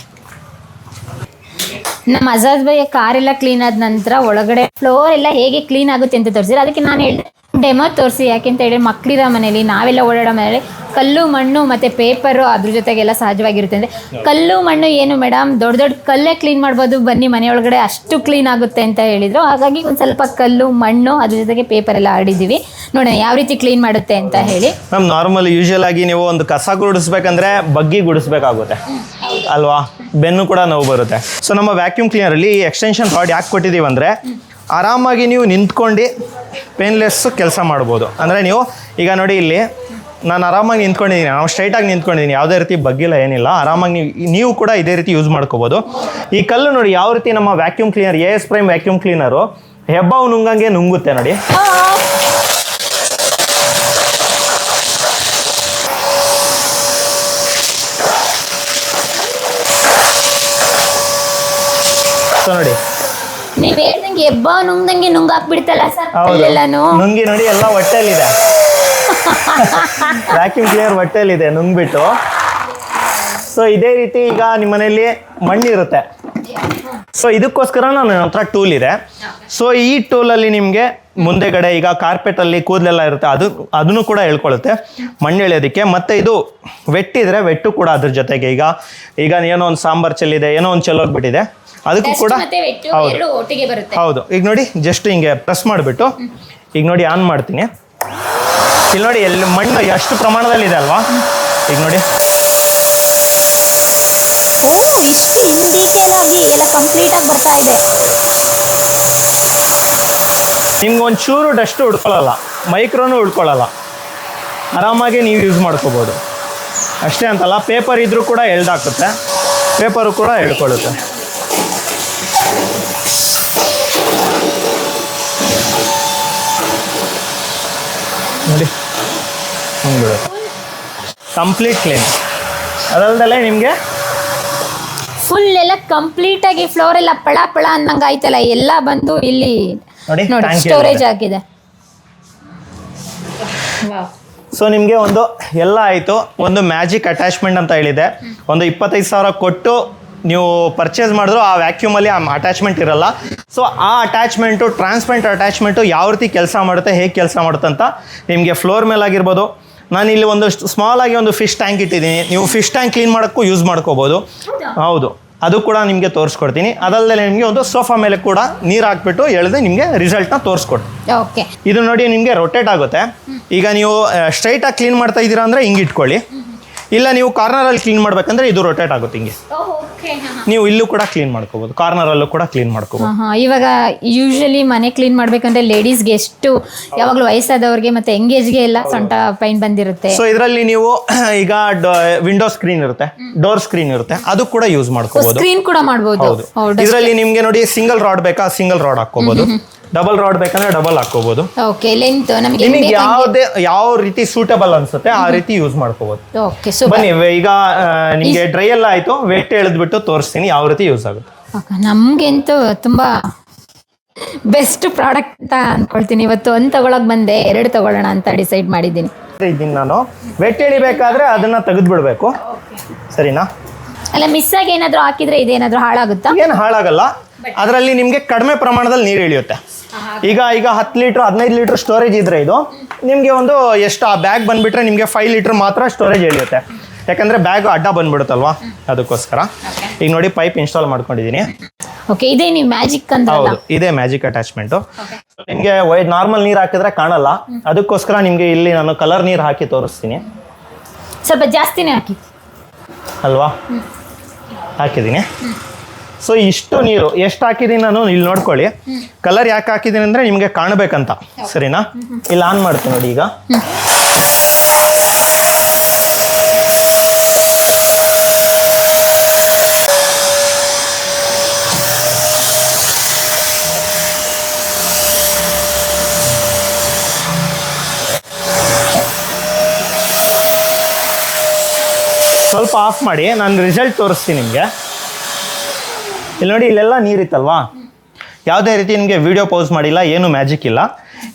ನಮ್ಮ ಅಜಾದ್ ಭಯ್ಯ ಕಾರ್ ಎಲ್ಲ ಕ್ಲೀನ್ ಆದ ನಂತರ ಒಳಗಡೆ ಫ್ಲೋರ್ ಎಲ್ಲ ಹೇಗೆ ಕ್ಲೀನ್ ಆಗುತ್ತೆ ಅಂತ ತೋರಿಸಿದ್ರೆ. ಅದಕ್ಕೆ ನಾನು ಹೇಳಿದೆ ಡೆಮೋ ತೋರಿಸಿ. ಯಾಕೆಂತ ಹೇಳಿ ಮಕ್ಕಳಿರೋ ಮನೇಲಿ ನಾವೆಲ್ಲ ಓಡಾಡೋ ಮನೇಲಿ ಕಲ್ಲು ಮಣ್ಣು ಮತ್ತೆ ಪೇಪರು ಅದ್ರ ಜೊತೆಗೆಲ್ಲ ಸಹಜವಾಗಿರುತ್ತೆ ಅಂದರೆ ಕಲ್ಲು ಮಣ್ಣು ಏನು ಮೇಡಮ್ ದೊಡ್ಡ ದೊಡ್ಡ ಕಲ್ಲೇ ಕ್ಲೀನ್ ಮಾಡ್ಬೋದು. ಬನ್ನಿ ಮನೆ ಒಳಗಡೆ ಅಷ್ಟು ಕ್ಲೀನ್ ಆಗುತ್ತೆ ಅಂತ ಹೇಳಿದ್ರು. ಹಾಗಾಗಿ ಒಂದು ಸ್ವಲ್ಪ ಕಲ್ಲು ಮಣ್ಣು ಅದ್ರ ಜೊತೆಗೆ ಪೇಪರ್ ಎಲ್ಲ ಆಡಿದ್ದೀವಿ ನೋಡೋಣ ಯಾವ ರೀತಿ ಕ್ಲೀನ್ ಮಾಡುತ್ತೆ ಅಂತ ಹೇಳಿ. ಮ್ಯಾಮ್ ನಾರ್ಮಲ್ ಯೂಶಲ್ ಆಗಿ ನೀವು ಒಂದು ಕಸ ಗುಡಿಸ್ಬೇಕಂದ್ರೆ ಬಗ್ಗಿ ಗುಡಿಸ್ಬೇಕಾಗುತ್ತೆ. ಅಲ್ವಾ? ಬೆನ್ನು ಕೂಡ ನೋವು ಬರುತ್ತೆ. ಸೊ ನಮ್ಮ ವ್ಯಾಕ್ಯೂಮ್ ಕ್ಲೀನರಲ್ಲಿ ಈ ಎಕ್ಸ್ಟೆನ್ಷನ್ ರಾಡ್ ಯಾಕೆ ಕೊಟ್ಟಿದ್ದೀವಿ ಅಂದರೆ, ಆರಾಮಾಗಿ ನೀವು ನಿಂತ್ಕೊಂಡು ಪೇನ್ಲೆಸ್ ಕೆಲಸ ಮಾಡ್ಬೋದು. ಅಂದರೆ ನೀವು, ಈಗ ನೋಡಿ ಇಲ್ಲಿ, ನಾನು ಆರಾಮಾಗಿ ನಿಂತ್ಕೊಂಡಿದ್ದೀನಿ ನಾವು ಸ್ಟ್ರೈಟಾಗಿ ನಿಂತ್ಕೊಂಡಿದ್ದೀನಿ ಯಾವುದೇ ರೀತಿ ಬಗ್ಗಿಲ್ಲ, ಏನಿಲ್ಲ, ಆರಾಮಾಗಿ ನೀವು ನೀವು ಕೂಡ ಇದೇ ರೀತಿ ಯೂಸ್ ಮಾಡ್ಕೋಬೋದು. ಈ ಕಲ್ಲು ನೋಡಿ ಯಾವ ರೀತಿ ನಮ್ಮ vacuum cleaner A S prime vacuum cleaner ಹೆಬ್ಬಾವು ನುಂಗಂಗೆ ನುಂಗುತ್ತೆ ನೋಡಿ. ನೋಡಿ. ನೀವ್ ಹೇಳ್ದಂಗೆ ಎಬ್ಬ ನುಂಗ್ದಂಗೆ ನುಂಗ್ ಹಾಕ್ಬಿಡ್ತಲ್ಲ ಸರ್ ಹೌದು. ನುಂಗಿ ನೋಡಿ ಎಲ್ಲ ಹೊಟ್ಟೆಲಿದೆ ವ್ಯಾಕ್ಯೂಮ್ ಕ್ಲಿಯರ್ ಹೊಟ್ಟೆಲಿದೆ ನುಂಗ್ಬಿಟ್ಟು. ಸೊ ಇದೇ ರೀತಿ ಈಗ ನಿಮ್ಮ ಮನೆಯಲ್ಲಿ ಮಣ್ಣಿರುತ್ತೆ. ಸೊ ಇದಕ್ಕೋಸ್ಕರ ನನ್ನ ಹತ್ರ ಟೂಲ್ ಇದೆ. ಸೊ ಈ ಟೂಲಲ್ಲಿ ನಿಮಗೆ ಮುಂದೆಗಡೆ ಈಗ ಕಾರ್ಪೆಟಲ್ಲಿ ಕೂದಲೆಲ್ಲ ಇರುತ್ತೆ ಅದು ಅದನ್ನು ಕೂಡ ಹೇಳ್ಕೊಳ್ಳುತ್ತೆ ಮಣ್ಣು ಎಳೆಯೋದಕ್ಕೆ. ಮತ್ತು ಇದು ವೆಟ್ಟಿದ್ರೆ ವೆಟ್ಟು ಕೂಡ ಅದ್ರ ಜೊತೆಗೆ. ಈಗ ಈಗ ಏನೋ ಒಂದು ಸಾಂಬಾರ್ ಚೆಲ್ಲಿದೆ ಏನೋ ಒಂದು ಚೆಲ್ಲೋಗ್ಬಿಟ್ಟಿದೆ. ಅದಕ್ಕೂ ಕೂಡ ಹೌದು. ಒಟ್ಟಿಗೆ ಬರುತ್ತೆ. ಹೌದು. ಈಗ ನೋಡಿ ಜಸ್ಟ್ ಹಿಂಗೆ ಪ್ರೆಸ್ ಮಾಡಿಬಿಟ್ಟು ಈಗ ನೋಡಿ ಆನ್ ಮಾಡ್ತೀನಿ. ಇಲ್ಲಿ ನೋಡಿ ಎಲ್ಲಿ ಮಣ್ಣು ಎಷ್ಟು ಪ್ರಮಾಣದಲ್ಲಿ ಇದೆ ಅಲ್ವಾ? ಈಗ ನೋಡಿ. ಓ ಇಷ್ಟು ಇನ್ ಡೀಟೇಲ್ ಆಗಿ ಎಲ್ಲ ಕಂಪ್ಲೀಟ್ ಆಗಿ ಬರ್ತಾ ಇದೆ. ನಿಮ್ಗೆ ಒಂದು ಚೂರು ಡಸ್ಟು ಉಡ್ಕೊಳ್ಳಲ್ಲ ಮೈಕ್ರೋನು ಉಳ್ಕೊಳ್ಳಲ್ಲ. ಆರಾಮಾಗಿ ನೀವು ಯೂಸ್ ಮಾಡ್ಕೋಬೋದು. ಅಷ್ಟೇ ಅಂತಲ್ಲ ಪೇಪರ್ ಇದ್ರೂ ಕೂಡ ಎಳ್ದಾಕುತ್ತೆ ಪೇಪರು ಕೂಡ ಎಳ್ಕೊಳ್ಳುತ್ತೆ ನೋಡಿ. ಹಂಗೆ ಕಂಪ್ಲೀಟ್ ಕ್ಲೀನ್ ಅದಲ್ದಲ್ಲೇ ನಿಮಗೆ? ಫುಲ್ ಎಲ್ಲ ಕಂಪ್ಲೀಟ್ ಆಗಿ ಫ್ಲೋರ್ ಎಲ್ಲ ಪಳ ಪಳ ಅನ್ನಂಗ ಆಯ್ತಲ್ಲ ಎಲ್ಲ ಬಂದು ಇಲ್ಲಿ ನೋಡಿ ನೋಡಿ ಸ್ಟೋರೇಜ್ ಆಗಿದೆ. ಸೊ ನಿಮಗೆ ಒಂದು ಎಲ್ಲ ಆಯಿತು. ಒಂದು ಮ್ಯಾಜಿಕ್ ಅಟ್ಯಾಚ್ಮೆಂಟ್ ಅಂತ ಹೇಳಿದೆ. ಒಂದು ಇಪ್ಪತ್ತೈದು ಸಾವಿರ ಕೊಟ್ಟು ನೀವು ಪರ್ಚೇಸ್ ಮಾಡಿದ್ರು ಆ ವ್ಯಾಕ್ಯೂಮಲ್ಲಿ ಆ ಅಟ್ಯಾಚ್ಮೆಂಟ್ ಇರಲ್ಲ. ಸೊ ಆ ಅಟ್ಯಾಚ್ಮೆಂಟು ಟ್ರಾನ್ಸ್ಪೆಂಟ್ ಅಟ್ಯಾಚ್ಮೆಂಟು ಯಾವ ರೀತಿ ಕೆಲಸ ಮಾಡುತ್ತೆ ಹೇಗೆ ಕೆಲಸ ಮಾಡುತ್ತೆ ಅಂತ ನಿಮಗೆ ಫ್ಲೋರ್ ಮೇಲೆ ಆಗಿರ್ಬೋದು. ನಾನು ಇಲ್ಲಿ ಒಂದು ಸ್ಮಾಲ್ ಆಗಿ ಒಂದು ಫಿಶ್ ಟ್ಯಾಂಕ್ ಇಟ್ಟಿದ್ದೀನಿ. ನೀವು ಫಿಶ್ ಟ್ಯಾಂಕ್ ಕ್ಲೀನ್ ಮಾಡೋಕ್ಕೂ ಯೂಸ್ ಮಾಡ್ಕೋಬೋದು. ಹೌದು? ಅದು ಕೂಡ ನಿಮಗೆ ತೋರಿಸ್ಕೊಡ್ತೀನಿ. ಅದಲ್ಲದೆ ನಿಮಗೆ ಒಂದು ಸೋಫಾ ಮೇಲೆ ಕೂಡ ನೀರು ಹಾಕ್ಬಿಟ್ಟು ಎಳೆದು ನಿಮಗೆ ರಿಸಲ್ಟ್ನ ತೋರಿಸ್ಕೊಡ್ತೀನಿ ಓಕೆ. ಇದು ನೋಡಿ ನಿಮಗೆ ರೊಟೇಟ್ ಆಗುತ್ತೆ. ಈಗ ನೀವು ಸ್ಟ್ರೈಟಾಗಿ ಕ್ಲೀನ್ ಮಾಡ್ತಾ ಇದ್ದೀರಾ ಅಂದರೆ ಹಿಂಗೆ ಇಟ್ಕೊಳ್ಳಿ. ಇಲ್ಲ ನೀವು ಕಾರ್ನರಲ್ಲಿ ಕ್ಲೀನ್ ಮಾಡ್ಬೇಕಂದ್ರೆ ಇದು ರೊಟೇಟ್ ಆಗುತ್ತೆ ಹಿಂಗೆ. ನೀವು ಇಲ್ಲೂ ಕೂಡ ಕ್ಲೀನ್ ಮಾಡ್ಕೋಬೋದು ಕಾರ್ನರಲ್ಲೂ ಕೂಡ ಕ್ಲೀನ್ ಮಾಡ್ಕೋಬಹುದು ಇವಾಗ ಯೂಶಲಿ ಮನೆ ಕ್ಲೀನ್ ಮಾಡ್ಬೇಕಂದ್ರೆ ಲೇಡೀಸ್ಗೆ ಎಷ್ಟು ಯಾವಾಗಲೂ ವಯಸ್ಸಾದವ್ರಿಗೆ ಮತ್ತೆ ಎಂಗೇಜ್ಗೆ ಎಲ್ಲ ಸೊಂಟ ಪೈನ್ ಬಂದಿರುತ್ತೆ. ಸೊ ಇದರಲ್ಲಿ ನೀವು ಈಗ ವಿಂಡೋ ಸ್ಕ್ರೀನ್ ಇರುತ್ತೆ ಡೋರ್ ಸ್ಕ್ರೀನ್ ಇರುತ್ತೆ ಅದು ಕೂಡ ಯೂಸ್ ಮಾಡ್ಕೋಬಹುದು ಸ್ಕ್ರೀನ್ ಕೂಡ ಮಾಡ್ಬೋದು. ಹೌದು. ಹೌದು ಇದರಲ್ಲಿ ನಿಮ್ಗೆ ನೋಡಿ ಸಿಂಗಲ್ ರಾಡ್ ಬೇಕಾ? ಸಿಂಗಲ್ ರಾಡ್ ಹಾಕ್ಕೋಬೋದು. ಡಬಲ್ ರಾಡ್ ಬೇಕಂದ್ರೆ ಡಬಲ್ ಹಾಕೋಬಹುದು ಓಕೆ ಲೆಂತ್ ನಮಗೆ ನಿಮಗೆ ಯಾವುದೇ ಯಾವ ರೀತಿ ಸೂಟಬಲ್ ಅನ್ಸುತ್ತೆ ಆ ರೀತಿ ಯೂಸ್ ಮಾಡ್ಕೋಬಹುದು ಓಕೆ ಸೊ ಬನ್ನಿ ಈಗ ನಿಮಗೆ ಡ್ರೈ ಎಲ್ಲ ಆಯ್ತು ವೆಟ್ ಎಳೆದ್ಬಿಟ್ಟು ತೋರಿಸ್ತೀನಿ ಯಾವ ರೀತಿ ಯೂಸ್ ಆಗುತ್ತೆ. ನಮ್ಗಂತೂ ತುಂಬಾ ಬೆಸ್ಟ್ ಪ್ರಾಡಕ್ಟ್ ಅಂತ ಅನ್ಕೊಳ್ತೀನಿ. ಇವತ್ತು ಒಂದು ತಗೊಳಕ್ ಬಂದೆ ಎರಡು ತಗೊಳ್ಳೋಣ ಅಂತ ಡಿಸೈಡ್ ಮಾಡಿದ್ದೀನಿ. ಇದ್ದೀನಿ ನಾನು. ವೆಟ್ ಎಳಿಬೇಕಾದ್ರೆ ಅದನ್ನ ತೆಗೆದ್ಬಿಡ್ಬೇಕು. ಸರಿನಾ? ಅಲ್ಲ ಮಿಸ್ ಆಗಿ ಏನಾದ್ರೂ ಹಾಕಿದ್ರೆ ಇದೇನಾದ್ರೂ ಹಾಳಾಗುತ್ತಾ? ಏನು ಹಾಳಾಗಲ್ಲ. ಅದರಲ್ಲಿ ನಿಮಗೆ ಕಡಿಮೆ ಪ್ರಮಾಣದಲ್ಲಿ ನೀರು ಇಳಿಯುತ್ತೆ. ಈಗ ಈಗ ಹತ್ತು ಲೀಟ್ರ್ ಹದಿನೈದು ಲೀಟ್ರ್ ಸ್ಟೋರೇಜ್ ಇದ್ರೆ ಇದು ನಿಮಗೆ ಒಂದು ಎಷ್ಟು ಆ ಬ್ಯಾಗ್ ಬಂದ್ಬಿಟ್ರೆ ನಿಮಗೆ ಫೈವ್ ಲೀಟ್ರ್ ಮಾತ್ರ ಸ್ಟೋರೇಜ್ ಇಳಿಯುತ್ತೆ. ಯಾಕಂದ್ರೆ ಬ್ಯಾಗ್ ಅಡ್ಡ ಬಂದ್ಬಿಡುತ್ತಲ್ವಾ? ಅದಕ್ಕೋಸ್ಕರ. ಈಗ ನೋಡಿ ಪೈಪ್ ಇನ್ಸ್ಟಾಲ್ ಮಾಡ್ಕೊಂಡಿದ್ದೀನಿ ಓಕೆ ಇದೇ ನೀವು ಮ್ಯಾಜಿಕ್ ಅಂತ ಹೌದು ಇದೇ ಮ್ಯಾಜಿಕ್ ಅಟ್ಯಾಚ್ಮೆಂಟು ನಿಮಗೆ ವೈಟ್ ನಾರ್ಮಲ್ ನೀರು ಹಾಕಿದ್ರೆ ಕಾಣಲ್ಲ. ಅದಕ್ಕೋಸ್ಕರ ನಿಮಗೆ ಇಲ್ಲಿ ನಾನು ಕಲರ್ ನೀರು ಹಾಕಿ ತೋರಿಸ್ತೀನಿ. ಸ್ವಲ್ಪ ಜಾಸ್ತಿನೇ ಹಾಕಿ. ಅಲ್ವಾ? ಹಾಕಿದ್ದೀನಿ. ಸೊ ಇಷ್ಟು ನೀರು ಎಷ್ಟು ಹಾಕಿದ್ದೀನಿ ನಾನು ಇಲ್ಲಿ ನೋಡ್ಕೊಳ್ಳಿ. ಕಲರ್ ಯಾಕೆ ಹಾಕಿದ್ದೀನಿ ಅಂದರೆ ನಿಮಗೆ ಕಾಣಬೇಕಂತ ಸರಿನಾ? ಇಲ್ಲಿ ಆನ್ ಮಾಡ್ತೀನಿ ನೋಡಿ ಈಗ. ಸ್ವಲ್ಪ ಆಫ್ ಮಾಡಿ ನಾನು ರಿಸಲ್ಟ್ ತೋರಿಸ್ತೀನಿ ನಿಮಗೆ. ಇಲ್ಲಿ ನೋಡಿ ಇಲ್ಲೆಲ್ಲ ನೀರಿತ್ತಲ್ವಾ? ಯಾವುದೇ ರೀತಿ ನಿಮಗೆ ವಿಡಿಯೋ ಪೌಸ್ ಮಾಡಿಲ್ಲ ಏನು ಮ್ಯಾಜಿಕ್ ಇಲ್ಲ.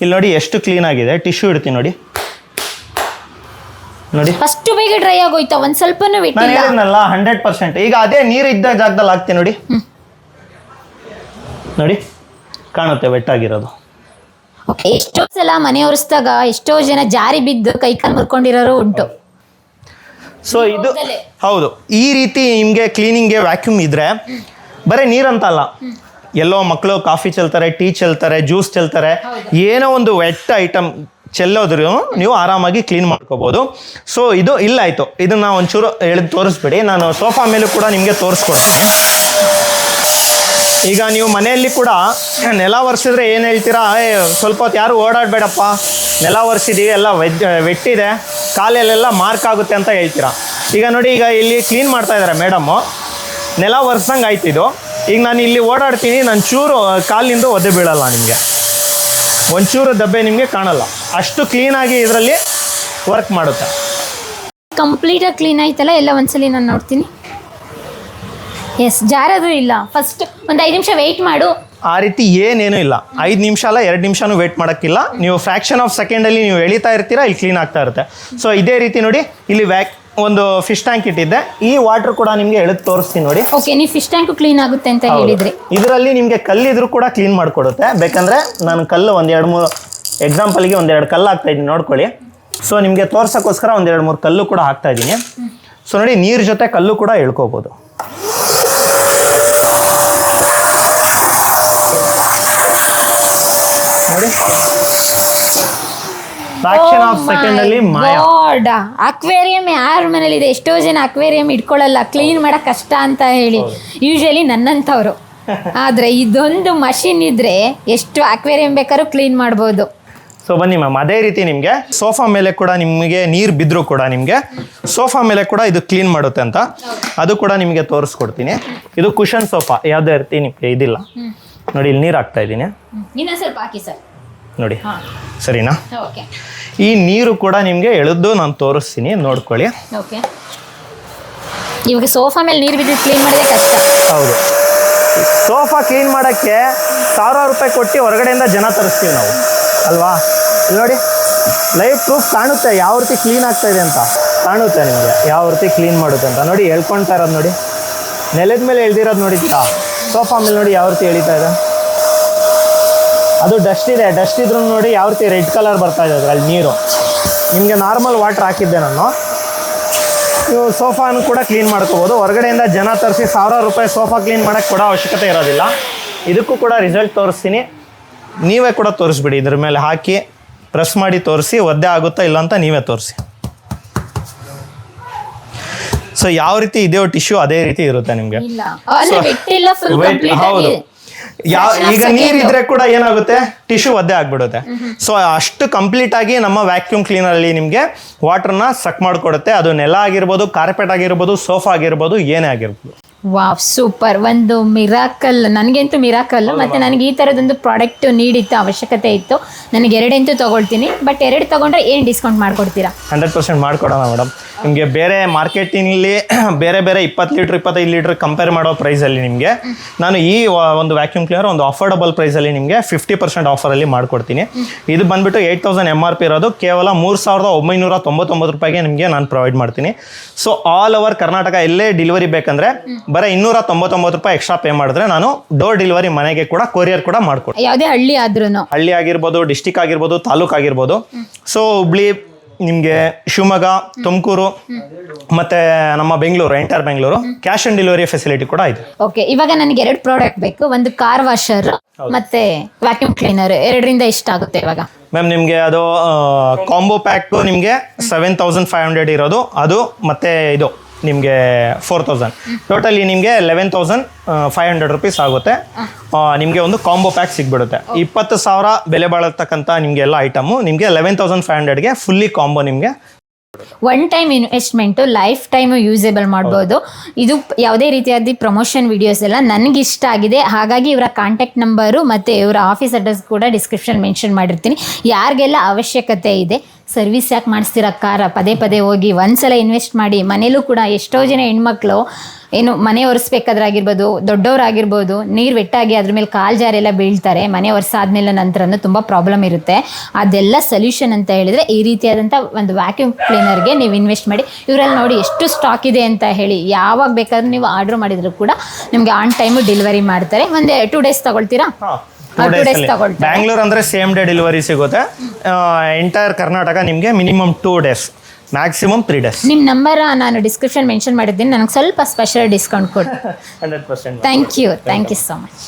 ಇಲ್ಲಿ ನೋಡಿ ಎಷ್ಟು ಕ್ಲೀನ್ ಆಗಿದೆ. ಟಿಶ್ಯೂ ಇಡ್ತೀನಿ ನೋಡಿ. ನೋಡಿ. ಫಸ್ಟ್ ಬೇಗ ಡ್ರೈ ಆಗೋಯ್ತಾ? ಒಂದ್ ಸ್ವಲ್ಪನೂ ನಾನು ಬಿಟ್ಟಿಲ್ಲ ಹೇಳಿದ್ನಲ್ಲ ಹಂಡ್ರೆಡ್ ಪರ್ಸೆಂಟ್ ಈಗ ಅದೇ ನೀರು ಇದ್ದ ಜಾಗದಲ್ಲಿ ಹಾಕ್ತೀನಿ ನೋಡಿ. ನೋಡಿ ಕಾಣುತ್ತೆ ವೆಟ್ಟಾಗಿರೋದು ಆಗಿರೋದು ಎಷ್ಟೋ ಸಲ ಮನೆ ಒರೆಸಿದಾಗ ಎಷ್ಟೋ ಜನ ಜಾರಿ ಬಿದ್ದು ಕೈ ಕಾಲು ಮುರ್ಕೊಂಡಿರೋರು ಉಂಟು. ಸೊ ಇದು ಹೌದು. ಈ ರೀತಿ ನಿಮಗೆ ಕ್ಲೀನಿಂಗ್ಗೆ ವ್ಯಾಕ್ಯೂಮ್ ಇದ್ರೆ ಬರೀ ನೀರಂತ ಅಲ್ಲ ಎಲ್ಲೋ ಮಕ್ಕಳು ಕಾಫಿ ಚೆಲ್ತಾರೆ ಟೀ ಚೆಲ್ತಾರೆ ಜ್ಯೂಸ್ ಚೆಲ್ತಾರೆ. ಏನೋ ಒಂದು ವೆಟ್ ಐಟಮ್ ಚೆಲ್ಲೋದ್ರು ನೀವು ಆರಾಮಾಗಿ ಕ್ಲೀನ್ ಮಾಡ್ಕೋಬೋದು. ಸೊ ಇದು ಇಲ್ಲ ಇದನ್ನು ಇದನ್ನ ಒಂಚೂರು ಎಳೆದು ತೋರಿಸ್ಬಿಡಿ. ನಾನು ಸೋಫಾ ಮೇಲೂ ಕೂಡ ನಿಮಗೆ ತೋರಿಸ್ಕೊಡ್ತೀನಿ. ಈಗ ನೀವು ಮನೆಯಲ್ಲಿ ಕೂಡ ನೆಲ ಒರೆಸಿದ್ರೆ ಏನು ಹೇಳ್ತೀರಾ? ಸ್ವಲ್ಪ ಹೊತ್ತು ಯಾರು ಓಡಾಡಬೇಡಪ್ಪ. ನೆಲ ಒರೆಸಿದೀವಿ, ಎಲ್ಲ ವೆಜ್ ವೆಟ್ಟಿದೆ. ಕಾಲಲ್ಲೆಲ್ಲ ಮಾರ್ಕ್ ಆಗುತ್ತೆ ಅಂತ ಹೇಳ್ತೀರಾ? ಈಗ ನೋಡಿ, ಈಗ ಇಲ್ಲಿ ಕ್ಲೀನ್ ಮಾಡ್ತಾ ಇದ್ದಾರೆ ಮೇಡಮ್ಮು ನೆಲ ಒರೆಸ್ದಂಗೆ ಇದು. ಈಗ ನಾನು ಇಲ್ಲಿ ಓಡಾಡ್ತೀನಿ, ನಾನು ಚೂರು ಕಾಲಿನಿಂದ ಒದ್ದೆ ಬೀಳಲ್ಲ ನಿಮಗೆ. ಒಂಚೂರು ದಬ್ಬೆ ನಿಮಗೆ ಕಾಣಲ್ಲ. ಅಷ್ಟು ಕ್ಲೀನಾಗಿ ಇದರಲ್ಲಿ ವರ್ಕ್ ಮಾಡುತ್ತೆ. ಕಂಪ್ಲೀಟಾಗಿ ಕ್ಲೀನ್ ಆಯ್ತಲ್ಲ, ಎಲ್ಲ ಒಂದ್ಸಲಿ ನಾನು ನೋಡ್ತೀನಿ. ಎಸ್ ಜಾರದು ಇಲ್ಲ. ಫಸ್ಟ್ ಒಂದು ಐದು ನಿಮಿಷ ವೆಯ್ಟ್ ಮಾಡು. ಆ ರೀತಿ ಏನೇನೂ ಇಲ್ಲ. ಐದು ನಿಮಿಷ ಅಲ್ಲ ಎರಡು ನಿಮಿಷನೂ ವೇಟ್ ಮಾಡೋಕ್ಕಿಲ್ಲ. ನೀವು ಫ್ರ್ಯಾಕ್ಷನ್ ಆಫ್ ಸೆಕೆಂಡಲ್ಲಿ ನೀವು ಎಳಿತಾ ಇರ್ತೀರಾ ಇಲ್ಲಿ ಕ್ಲೀನ್ ಆಗ್ತಾ ಇರುತ್ತೆ. ಸೊ ಇದೇ ರೀತಿ ನೋಡಿ ಇಲ್ಲಿ ವ್ಯಾಕ್ ಒಂದು ಫಿಶ್ ಟ್ಯಾಂಕ್ ಇಟ್ಟಿದ್ದೆ. ಈ ವಾಟರ್ ಕೂಡ ನಿಮಗೆ ಎಳೆದು ತೋರಿಸ್ತೀನಿ ನೋಡಿ. ಓಕೆ ನೀವು ಫಿಶ್ ಟ್ಯಾಂಕು ಕ್ಲೀನ್ ಆಗುತ್ತೆ ಅಂತ ಹೇಳಿದ್ರಿ. ಇದರಲ್ಲಿ ನಿಮಗೆ ಕಲ್ಲಿದ್ರು ಕೂಡ ಕ್ಲೀನ್ ಮಾಡಿಕೊಡುತ್ತೆ. ಬೇಕಂದ್ರೆ ನಾನು ಕಲ್ಲು ಒಂದೆರಡು ಎರಡು ಮೂರು ಎಕ್ಸಾಂಪಲ್ಗೆ ಒಂದೆರಡು ಕಲ್ಲು ಹಾಕ್ತಾ ಇದ್ದೀನಿ ನೋಡ್ಕೊಳ್ಳಿ. ಸೊ ನಿಮಗೆ ತೋರ್ಸೋಕ್ಕೋಸ್ಕರ ಒಂದೆರಡು ಮೂರು ಕಲ್ಲು ಕೂಡ ಹಾಕ್ತಾ ಇದ್ದೀನಿ. ಸೊ ನೋಡಿ ನೀರು ಜೊತೆ ಕಲ್ಲು ಕೂಡ ಎಳ್ಕೋಬೋದು. ಫ್ರಾಕ್ಷನ್ ಆಫ್ ಸೆಕೆಂಡ್ ಅಲ್ಲಿ ಮಾಯ. ಅಕ್ವೇರಿಯಂ ಯಾರ ಮನೇಲಿ ಇದೆ ಎಷ್ಟೋ ಜನ ಅಕ್ವೇರಿಯಂ ಇಟ್ಕೊಳ್ಳಲ್ಲ ಕ್ಲೀನ್ ಮಾಡಕ್ ಕಷ್ಟ ಅಂತ ಹೇಳಿ. ಯೂಶಲಿ ನನ್ನಂಥವ್ರು. ಆದ್ರೆ ಇದೊಂದು ಮಷಿನ್ ಇದ್ರೆ ಎಷ್ಟು ಅಕ್ವೇರಿಯಂ ಬೇಕಾದ್ರೂ ಕ್ಲೀನ್ ಮಾಡ್ಬೋದು. ಸೊ ಬನ್ನಿ ಮ್ಯಾಮ್ ಅದೇ ರೀತಿ ನಿಮಗೆ ಸೋಫಾ ಮೇಲೆ ಕೂಡ ನಿಮಗೆ ನೀರು ಬಿದ್ದರೂ ಕೂಡ ನಿಮಗೆ ಸೋಫಾ ಮೇಲೆ ಕೂಡ ಇದು ಕ್ಲೀನ್ ಮಾಡುತ್ತೆ ಅಂತ. ಅದು ಕೂಡ ನಿಮಗೆ ತೋರಿಸ್ಕೊಡ್ತೀನಿ. ಇದು ಕುಷನ್ ಸೋಫಾ ಯಾವುದೇ ರೀತಿ ನಿಮಗೆ ಇದಿಲ್ಲ. ನೋಡಿ ಇಲ್ಲಿ ನೀರು ಹಾಕ್ತಾ ಇದ್ದೀನಿ. ಇನ್ನೊಂದು ಸ್ವಲ್ಪ ಹಾಕಿ ಸರ್. ನೋಡಿ. ಸರಿನಾ? ಈ ನೀರು ಕೂಡ ನಿಮಗೆ ಎಳೆದು ನಾನು ತೋರಿಸ್ತೀನಿ ನೋಡ್ಕೊಳ್ಳಿ. ಓಕೆ. ಇವಾಗ ಸೋಫಾ ಮೇಲೆ ನೀರು ಬಿದ್ದು ಕ್ಲೀನ್ ಮಾಡಿದ್ರೆ ಕಷ್ಟ ಹೌದು. ಸೋಫಾ ಕ್ಲೀನ್ ಮಾಡೋಕ್ಕೆ ಸಾವಿರಾರು ರೂಪಾಯಿ ಕೊಟ್ಟು ಹೊರಗಡೆಯಿಂದ ಜನ ತರಿಸ್ತೀವಿ ನಾವು. ಅಲ್ವಾ? ಇಲ್ಲಿ ನೋಡಿ ಲೈವ್ ಪ್ರೂಫ್ ಕಾಣುತ್ತೆ ಯಾವ ರೀತಿ ಕ್ಲೀನ್ ಆಗ್ತಾ ಇದೆ ಅಂತ. ಕಾಣುತ್ತೆ ನಿಮಗೆ ಯಾವ ರೀತಿ ಕ್ಲೀನ್ ಮಾಡುತ್ತೆ ಅಂತ. ನೋಡಿ ಎಳ್ಕೊಳ್ತಾ ಇರೋದು ನೋಡಿ. ನೆಲದ ಮೇಲೆ ಎಳ್ದಿರೋದು ನೋಡಿದ್ದೀರಾ ಸೋಫಾ ಮೇಲೆ ನೋಡಿ ಯಾವ ರೀತಿ ಎಳಿತಾ ಇದೆ. ಅದು ಡಸ್ಟ್ ಇದೆ. ಡಸ್ಟ್ ಇದ್ರೂ ನೋಡಿ ಯಾವ ರೀತಿ ರೆಡ್ ಕಲರ್ ಬರ್ತಾ ಇದೆ ಅದ್ರಲ್ಲಿ ನೀರು. ನಿಮಗೆ ನಾರ್ಮಲ್ ವಾಟರ್ ಹಾಕಿದ್ದೆ ನಾನು. ನೀವು ಸೋಫಾನು ಕೂಡ ಕ್ಲೀನ್ ಮಾಡ್ಕೋಬೋದು. ಹೊರಗಡೆಯಿಂದ ಜನ ತರಿಸಿ ಸಾವಿರಾರು ರೂಪಾಯಿ ಸೋಫಾ ಕ್ಲೀನ್ ಮಾಡೋಕ್ಕೆ ಕೂಡ ಅವಶ್ಯಕತೆ ಇರೋದಿಲ್ಲ. ಇದಕ್ಕೂ ಕೂಡ ರಿಸಲ್ಟ್ ತೋರಿಸ್ತೀನಿ. ನೀವೇ ಕೂಡ ತೋರಿಸ್ಬಿಡಿ. ಇದ್ರ ಮೇಲೆ ಹಾಕಿ ಪ್ರೆಸ್ ಮಾಡಿ ತೋರಿಸಿ ಒದ್ದೆ ಆಗುತ್ತಾ ಇಲ್ಲ ಅಂತ ನೀವೇ ತೋರಿಸಿ. ಸೊ ಯಾವ ರೀತಿ ಇದೆಯೋ ಟಿಶ್ಯೂ ಅದೇ ರೀತಿ ಇರುತ್ತೆ ನಿಮಗೆ. ಹೌದು. ಯಾವ ಈಗ. ನೀರಿದ್ರೆ ಕೂಡ ಏನಾಗುತ್ತೆ? ಟಿಶ್ಯೂ ಒದ್ದೆ ಆಗ್ಬಿಡುತ್ತೆ. ಸೊ ಅಷ್ಟು ಕಂಪ್ಲೀಟ್ ಆಗಿ ನಮ್ಮ ವ್ಯಾಕ್ಯೂಮ್ ಕ್ಲೀನರ್ ಅಲ್ಲಿ ನಿಮಗೆ ವಾಟರ್ನ ಸಕ್ ಮಾಡಿಕೊಡುತ್ತೆ. ಅದು ನೆಲ ಆಗಿರ್ಬೋದು ಕಾರ್ಪೆಟ್ ಆಗಿರ್ಬೋದು ಸೋಫಾ ಆಗಿರ್ಬೋದು ಏನೇ ಆಗಿರ್ಬೋದು. ವಾವ್ ಸೂಪರ್ ಒಂದು ಮಿರಾಕಲ್ ನನಗಂತೂ ಮಿರಾಕಲ್ ಮತ್ತೆ ನನಗೆ ಈ ಥರದೊಂದು ಪ್ರಾಡಕ್ಟ್ ನೀಡಿತ್ತು ಅವಶ್ಯಕತೆ ಇತ್ತು. ನನಗೆ ಎರಡಂತೂ ತಗೊಳ್ತೀನಿ. ಬಟ್ ಎರಡು ತಗೊಂಡ್ರೆ ಏನು ಡಿಸ್ಕೌಂಟ್ ಮಾಡ್ಕೊಡ್ತೀರಾ? ಹಂಡ್ರೆಡ್ ಪರ್ಸೆಂಟ್ ಮಾಡ್ಕೊಡೋಣ ಮೇಡಮ್ ನಿಮಗೆ ಬೇರೆ ಮಾರ್ಕೆಟಿನಲ್ಲಿ ಬೇರೆ ಬೇರೆ ಇಪ್ಪತ್ತು ಲೀಟ್ರ್ ಇಪ್ಪತ್ತೈದು ಲೀಟ್ರ್ ಕಂಪೇರ್ ಮಾಡೋ ಪ್ರೈಸಲ್ಲಿ ನಿಮಗೆ ನಾನು ಈ ಒಂದು ವ್ಯಾಕ್ಯೂಮ್ ಕ್ಲೀನರ್ ಒಂದು ಅಫೋರ್ಡಬಲ್ ಪ್ರೈಸಲ್ಲಿ ನಿಮಗೆ ಫಿಫ್ಟಿ ಪರ್ಸೆಂಟ್ ಆಫರಲ್ಲಿ ಮಾಡಿಕೊಡ್ತೀನಿ. ಇದು ಬಂದುಬಿಟ್ಟು eight thousand M R P ಇರೋದು. ಕೇವಲ ಮೂರು ಸಾವಿರದ ಒಂಬೈನೂರ ತೊಂಬತ್ತೊಂಬತ್ತು ರೂಪಾಯಿಗೆ ನಿಮಗೆ ನಾನು ಪ್ರೊವೈಡ್ ಮಾಡ್ತೀನಿ. ಸೊ ಆಲ್ ಓವರ್ ಕರ್ನಾಟಕ ಎಲ್ಲೇ ಡೆಲಿವರಿ ಬೇಕಂದ್ರೆ ಬರೀ ಇನ್ನೂರ ತೊಂಬತ್ತೊಂಬತ್ತು ರೂಪಾಯಿ ಎಕ್ಸ್ಟ್ರಾ ಪೇ ಮಾಡಿದ್ರೆ ನಾನು ಡೋರ್ ಡೆಲಿವರಿ ಮನೆಗೆ ಕೂಡ ಕೊರಿಯರ್ ಕೂಡ ಮಾಡ್ಕೊಡ್ತೀನಿ. ಯಾವುದೇ ಹಳ್ಳಿ ಆದ್ರೂ ಹಳ್ಳಿ ಆಗಿರ್ಬೋದು ಡಿಸ್ಟಿಕ್ ಆಗಿರ್ಬೋದು ತಾಲೂಕು ಆಗಿರ್ಬೋದು. ಸೊ ಹುಬ್ಳಿ ನಿಮಗೆ ಶಿವಮೊಗ್ಗ ತುಮಕೂರು ಮತ್ತೆ ನಮ್ಮ Bengaluru enter Bengaluru cash on delivery facility ಕೂಡ ಇದೆ. ಓಕೆ ಇವಾಗ ನನಗೆ ಎರಡು ಪ್ರಾಡಕ್ಟ್ ಬೇಕು. ಒಂದು ಕಾರ್ ವಾಷರ್ ಮತ್ತೆ ವ್ಯಾಕ್ಯೂಮ್ ಕ್ಲೀನರ್ ಎರಡರಿಂದ ಎಷ್ಟಾಗುತ್ತೆ ಇವಾಗ? ಮ್ಯಾಮ್ ನಿಮಗೆ ಅದು ಕಾಂಬೋ ಪ್ಯಾಕ್ ನಿಮಗೆ ಸೆವೆನ್ ತೌಸಂಡ್ ಫೈವ್ ಹಂಡ್ರೆಡ್ ಇರೋದು ಅದು ಮತ್ತೆ ಇದು. ನಿಮಗೆ ಫೋರ್ ತೌಸಂಡ್ ಟೋಟಲಿ ನಿಮಗೆ eleven thousand five hundred rupees ಆಗುತ್ತೆ. ನಿಮಗೆ ಒಂದು ಕಾಂಬೋ ಪ್ಯಾಕ್ ಸಿಗ್ಬಿಡುತ್ತೆ. ಇಪ್ಪತ್ತು ಸಾವಿರ ಬೆಲೆ ಬಾಳತಕ್ಕಂಥ ನಿಮಗೆ ಎಲ್ಲ ಐಟಮು ನಿಮಗೆ ಲೆವೆನ್ ತೌಸಂಡ್ ಫೈವ್ ಹಂಡ್ರೆಡ್ಗೆ ಫುಲ್ಲಿ ಕಾಂಬೋ ನಿಮಗೆ. One time investment lifetime usable ಮಾಡ್ಬೋದು. ಇದು ಯಾವುದೇ ರೀತಿಯಾದ ಪ್ರಮೋಷನ್ ವಿಡಿಯೋಸ್ ಎಲ್ಲ ನನಗೆ ಇಷ್ಟ ಆಗಿದೆ. ಹಾಗಾಗಿ ಇವರ ಕಾಂಟ್ಯಾಕ್ಟ್ ನಂಬರು ಮತ್ತು ಇವರ ಆಫೀಸ್ ಅಡ್ರೆಸ್ ಕೂಡ ಡಿಸ್ಕ್ರಿಪ್ಷನ್ ಮೆನ್ಷನ್ ಮಾಡಿರ್ತೀನಿ. ಯಾರಿಗೆಲ್ಲ ಅವಶ್ಯಕತೆ ಇದೆ ಸರ್ವಿಸ್ ಯಾಕೆ ಮಾಡಿಸ್ತೀರ? ಕಾರ ಪದೇ ಪದೇ ಹೋಗಿ ಒಂದ್ಸಲ ಇನ್ವೆಸ್ಟ್ ಮಾಡಿ, ಮನೇಲೂ ಕೂಡ ಎಷ್ಟೋ ಜನ ಹೆಣ್ಮಕ್ಳು ಏನು ಮನೆ ಒರೆಸ್ಬೇಕಾದ್ರಾಗಿರ್ಬೋದು, ದೊಡ್ಡವರಾಗಿರ್ಬೋದು, ನೀರು ವೆಟ್ಟಾಗಿ ಅದ್ರ ಮೇಲೆ ಕಾಲು ಜಾರೆಲ್ಲ ಬೀಳ್ತಾರೆ, ಮನೆ ಒರೆಸಾದ್ಮೇಲೆ ನಂತರನೂ ತುಂಬ ಪ್ರಾಬ್ಲಮ್ ಇರುತ್ತೆ. ಅದೆಲ್ಲ ಸೊಲ್ಯೂಷನ್ ಅಂತ ಹೇಳಿದ್ರೆ ಈ ರೀತಿಯಾದಂಥ ಒಂದು ವ್ಯಾಕ್ಯೂಮ್ ಕ್ಲೀನರ್ಗೆ ನೀವು ಇನ್ವೆಸ್ಟ್ ಮಾಡಿ, ಇವರಲ್ಲಿ ನೋಡಿ ಎಷ್ಟು ಸ್ಟಾಕ್ ಇದೆ ಅಂತ ಹೇಳಿ, ಯಾವಾಗ ಬೇಕಾದ್ರೂ ನೀವು ಆರ್ಡರ್ ಮಾಡಿದರೂ ಕೂಡ ನಿಮಗೆ ಆನ್ ಟೈಮು ಡೆಲಿವರಿ ಮಾಡ್ತಾರೆ. ಒಂದು ಟೂ ಡೇಸ್ ತಗೊಳ್ತೀರಾ? ಟೂ ಡೇಸ್ ಬ್ಯಾಂಗ್ಳೂರ್ ಅಂದರೆ ಸೇಮ್ ಡೇ ಡೆಲಿವರಿ ಸಿಗುತ್ತೆ. ಎಂಟೈರ್ ಕರ್ನಾಟಕ ನಿಮಗೆ minimum two days maximum three days ನಿಮ್ಮ ನಂಬರ್ ನಾನು ಡಿಸ್ಕ್ರಿಪ್ಷನ್ ಮೆನ್ಷನ್ ಮಾಡಿದ್ದೀನಿ. ನನಗೆ ಸ್ವಲ್ಪ ಸ್ಪೆಷಲ್ ಡಿಸ್ಕೌಂಟ್ ಕೊಡಿ. Hundred percent thank you thank you so much